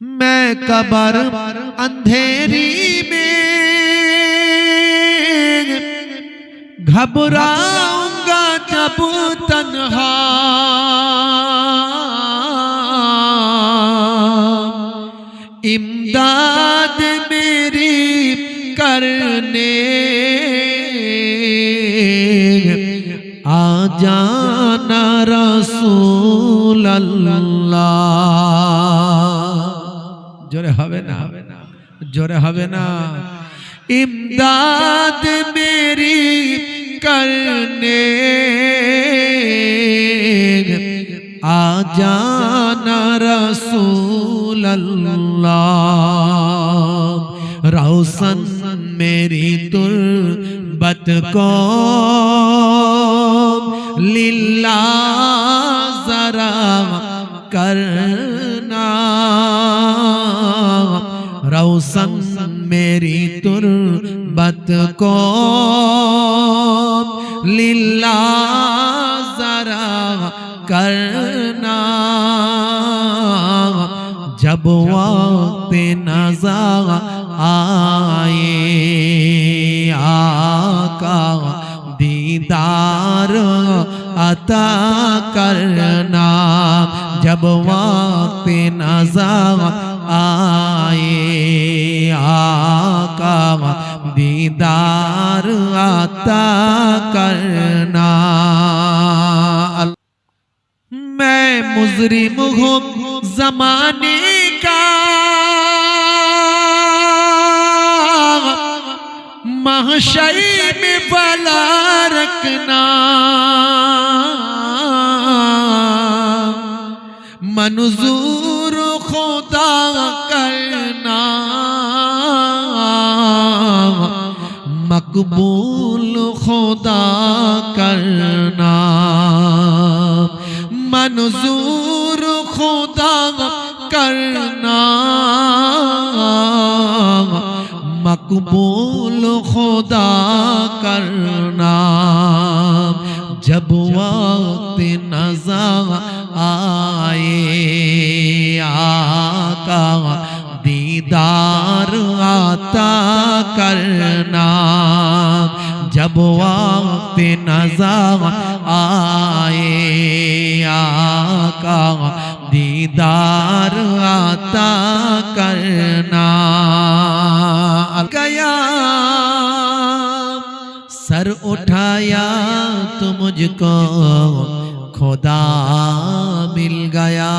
میں قبر اندھیری میں گھبراؤں گا جب تنہا امداد میری کرنے آ جانا رسول اللہ হবে না। জোরে ہوئے نا امداد میری کرنے آ جانا رسول اللہ روسن میری تربت کو للہ ذرا کرنا روسن میری تربت کو للہ ذرا کرنا جب وقت نظا آئے آقا دیدار عطا کرنا جب وقت نظا کا دیدار آتا کرنا میں مزرم ہوں زمانے کا محشر میں بلا رکھنا منظور مقبول خدا کرنا منظور خدا کرنا مقبول خدا کرنا جب وقت نظر آئے آقا دیدار آتا کرنا جب وقت نظر آئے، آقا دیدار عطا کرنا۔ گیا۔ سر اٹھایا تو مجھ کو خدا مل گیا۔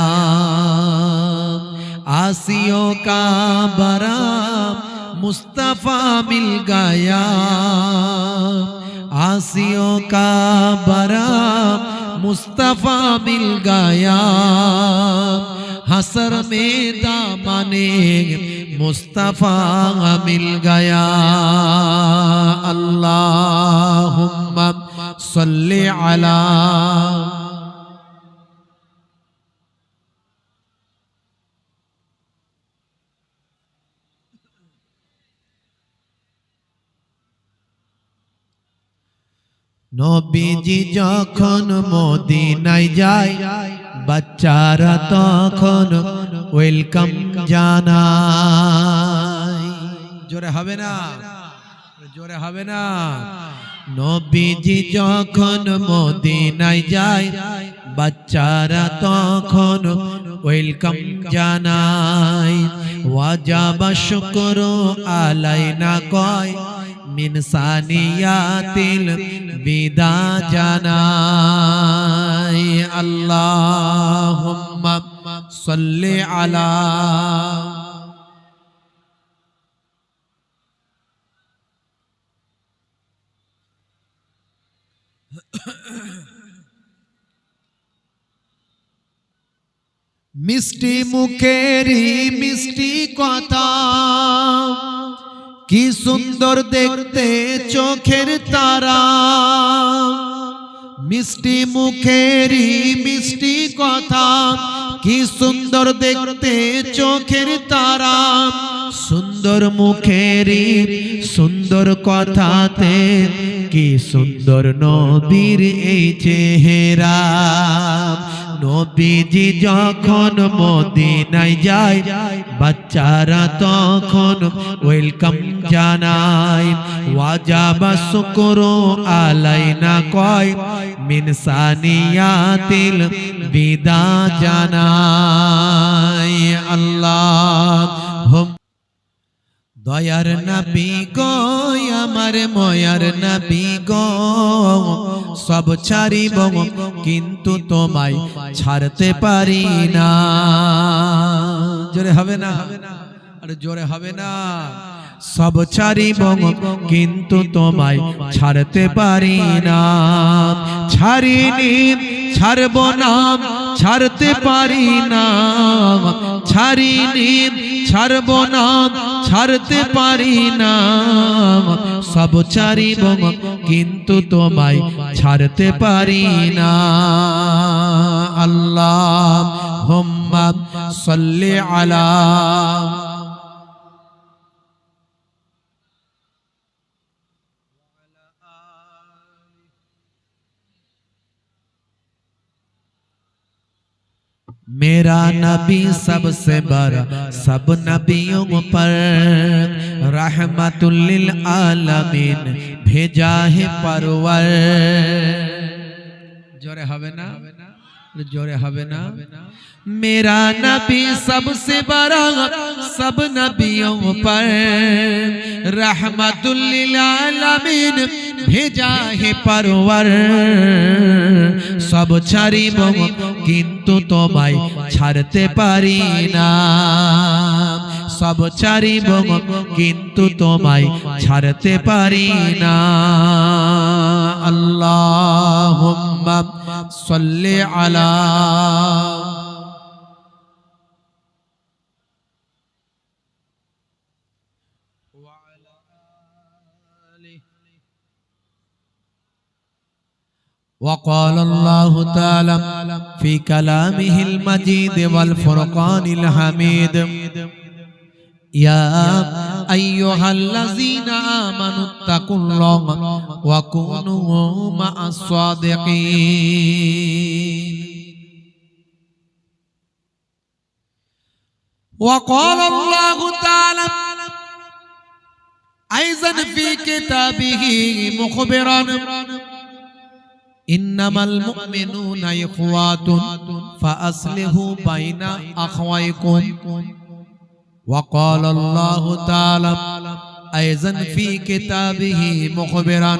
آسیوں کا برا मुस्तफा मिल गया आसियों का बरा मुस्तफा मिल गया हसर में दामने मुस्तफा मिल गया अल्लाहुम्मा सल्ली अला নবীজি যখন মদিনায় যায়, বাচ্চারা তখন ওয়েলকাম জানায়। জোরে হবে না? জোরে হবে না? নবীজি যখন মদিনায় যায়, বাচ্চারা তখন ওয়েলকাম জানায়। ওয়াজাবা শুকর আলাইনা কয় মিন সানিয়াতিল বিদা জানাই। আল্লাহুম্মা সাল্লি আলা মিষ্টি মুখেরই মিষ্টি কথা। কি সুন্দর দেখতে চোখের তারা। মিষ্টি মুখেরই মিষ্টি কথা। কি সুন্দর দেখতে চোখের তারা। সুন্দর মুখেরই সুন্দর কথাতে কি সুন্দর নবীর এই চেহারা। নবীজি যখন মদিনায় যায়, বাচ্চারা তখন ওয়েলকাম জানায়। ওয়াজাবা শুকরু আলাইনা কয় মিনসানিয়াতিল বিদা জানায়। আল্লাহ দয়ার নবী গো, আমার ময়ার নবী গো। সব ছাড়িব কিন্তু তোমায় ছাড়তে পারি না। জোরে হবে না? আরে জোরে হবে না। সব ছাড়িব কিন্তু তোমায় ছাড়তে পারি না। ছাড়িনি, ছাড়ব না, ছাড়তে পারি না। ছাড়িনি ছাড়ব না, ছাড়তে পারি না। সব ছাড়িব কিন্তু তোমায় ছাড়তে পারি না। আল্লাহ হোম্মা সল্লে আলা میرا نبی سب سے بڑا، سب نبیوں پر رحمت للعالمین بھیجا ہے پرور۔ جورے ہوینا جورے نا؟ میرا نبی سب سے بڑا، سب نبیوں پر رحمت للعالمین ভেজা হে পারোয়ার সব ছাড়িব কিন্তু তোমায় ছাড়তে পারি না। সব ছাড়িব কিন্তু তোমায় ছাড়তে পারি না। আল্লাহ সল্লে আলা وعلى وقال الله تعالى في كلامه المجيد والفرقان الحميد. يا أيها الذين آمنوا اتقوا الله وكونوا مع الصادقين. وقال الله تعالى أيضا في كتابه مخبرا إنما المؤمنون إخوات فأصلحوا بين أخويكم وقال الله تعالى أيضا في كتابه مخبرا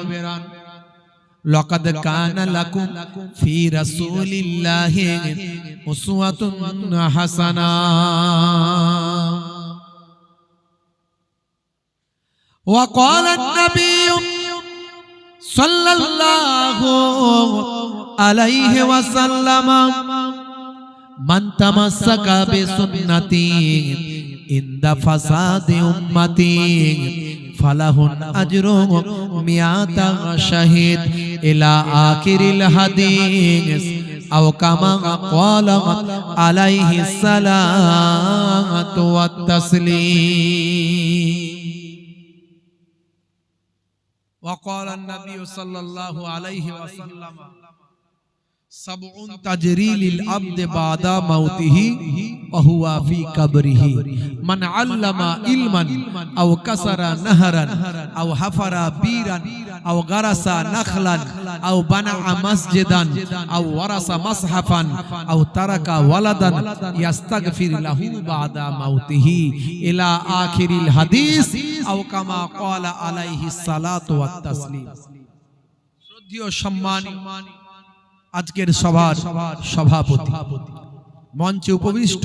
لقد كان لكم في رسول الله أسوة حسنة وقال النبي সাল্লাল্লাহু আলাইহি ওয়াসাল্লাম, মান তামাসসাকা বিসুন্নতি ইনদা ফাসাদি উম্মতি ফালাহুন আজরুহু মিয়াতা শাহিদ ইলা আখিরিল হাদিস আও কামা ক্বালা আলাইহি সালাতু ওয়াত তাসলিম। وقال النبي صلى الله عليه وسلم سبع تجري للعبد بعد موته وهو في قبره. من علم علما أو كسر نهرا أو حفر بيرا আও গারাসা নাখলান আও বানা মসজিদান আও ওয়ারাসা মাসহাফান আও তারাকা ওয়ালাদান ইয়াস্তাগফির লাহু বাদা মাউতিহি ইলা আখিরিল হাদিস আও কামা ক্বালা আলাইহিস সালাতু ওয়াত তাসলিম শ্রদ্ধেয় সম্মান আজকের সভার সভাপতি, মঞ্চে উপবিষ্ট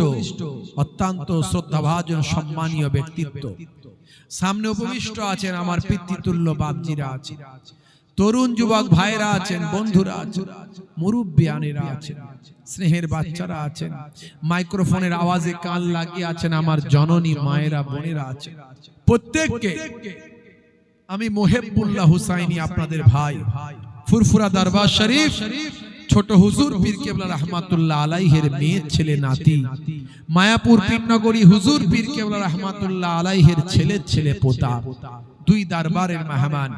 অত্যন্ত শ্রদ্ধাভাজন সম্মানীয় ব্যক্তিত্ব সামনে উপবিষ্ট আছেন আমার পিতৃতুল্য বাপজিরা আছেন। তরুণ যুবক ভাইরা আছেন বন্ধুরা আছেন মুরব্বিয়ানেরা আছেন স্নেহের বাচ্চারা আছেন মাইক্রোফোনের আওয়াজে কান লাগিয়ে আছেন আমার জননী মায়েরা বোনেরা আছেন। প্রত্যেককে আমি মোহেবুল্লাহ হুসাইনি আপনাদের ভাই। ফুরফুরা দরবার শরীফ ছোট হুজুর পীর কেবলা রহমাতুল্লাহ আলাইহের মেয়ে ছেলে নাতি। মায়াপুর পীরনগরী হুজুর পীর কেবলা রহমাতুল্লাহ আলাইহের ছেলে ছেলে পোতা। দুই দরবারের মেহমান।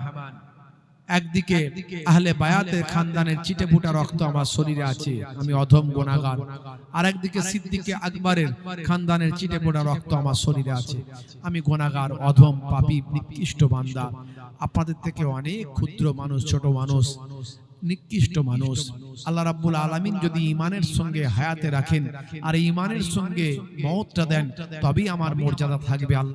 একদিকে আহলে বায়াতের খানদানের চিটে ফুটা রক্ত আমার শরীরে আছে আমি অধম গোনাগার আর একদিকে সিদ্দিকে আকবরের খানদানের চিটে ফুটা রক্ত আমার শরীরে আছে। আমি গোনাগার অধম পাপী নিকৃষ্ট বান্দা। আপনাদের থেকে অনেক ক্ষুদ্র মানুষ ছোট মানুষ নিকৃষ্ট মানুষ। আল্লাহ রাব্বুল আলামিন যদি ইমানের সঙ্গে হায়াতে রাখেন আর ইমানের সঙ্গে মতটা দেন তবেই আমার মর্যাদা থাকবে। আল্লাহ